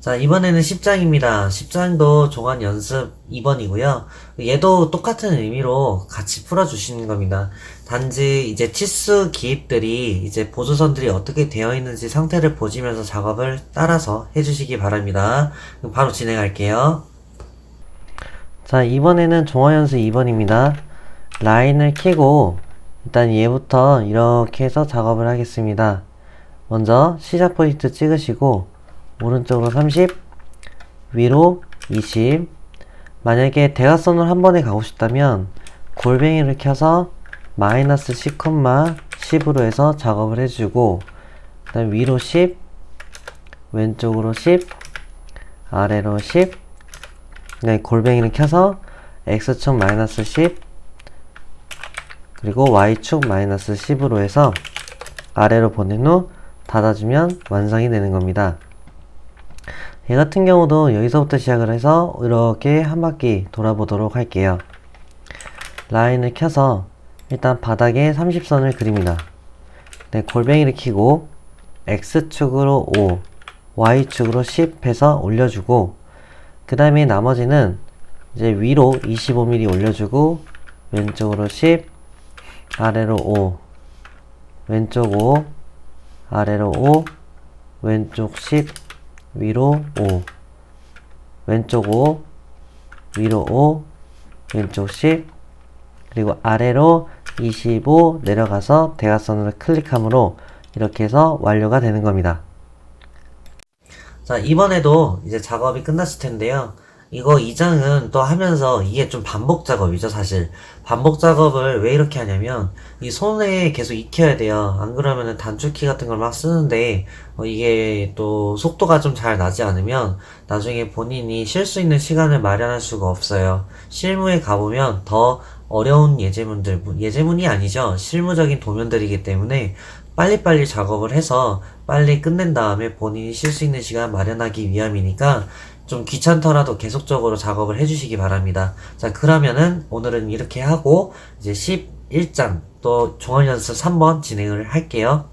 자, 이번에는 10장입니다. 10장도 종합 연습 2번이고요. 얘도 똑같은 의미로 같이 풀어주시는 겁니다. 단지 이제 치수 기입들이 이제 보조선들이 어떻게 되어 있는지 상태를 보시면서 작업을 따라서 해주시기 바랍니다. 바로 진행할게요. 자, 이번에는 종합연습 2번입니다. 라인을 켜고 일단 얘부터 이렇게 해서 작업을 하겠습니다. 먼저 시작 포인트 찍으시고 오른쪽으로 30, 위로 20. 만약에 대각선으로 한 번에 가고 싶다면 골뱅이를 켜서 마이너스 10, 10으로 해서 작업을 해주고 그 다음 위로 10, 왼쪽으로 10, 아래로 10. 그다음 골뱅이를 켜서 x축 마이너스 10 그리고 y축 마이너스 10으로 해서 아래로 보낸 후 닫아주면 완성이 되는 겁니다. 얘 같은 경우도 여기서부터 시작을 해서 이렇게 한 바퀴 돌아보도록 할게요. 라인을 켜서 일단 바닥에 30선을 그립니다. 네, 골뱅이를 켜고 X축으로 5, Y축으로 10 해서 올려주고 그 다음에 나머지는 이제 위로 25mm 올려주고 왼쪽으로 10, 아래로 5, 왼쪽 5, 아래로 5, 왼쪽 10, 위로 5 왼쪽 5 위로 5 왼쪽 10 그리고 아래로 25 내려가서 대각선으로 클릭함으로 이렇게 해서 완료가 되는 겁니다. 자, 이번에도 이제 작업이 끝났을 텐데요. 이거 2장은 또 하면서 이게 좀 반복 작업이죠, 사실. 반복 작업을 왜 이렇게 하냐면, 이 손에 계속 익혀야 돼요. 안 그러면은 단축키 같은 걸 막 쓰는데, 어, 이게 또 속도가 좀 잘 나지 않으면, 나중에 본인이 쉴 수 있는 시간을 마련할 수가 없어요. 실무에 가보면 더 어려운 예제문들, 예제문이 아니죠. 실무적인 도면들이기 때문에, 빨리빨리 작업을 해서 빨리 끝낸 다음에 본인이 쉴 수 있는 시간 마련하기 위함이니까 좀 귀찮더라도 계속적으로 작업을 해주시기 바랍니다. 자, 그러면은 오늘은 이렇게 하고 이제 11장 또 종합연습 3번 진행을 할게요.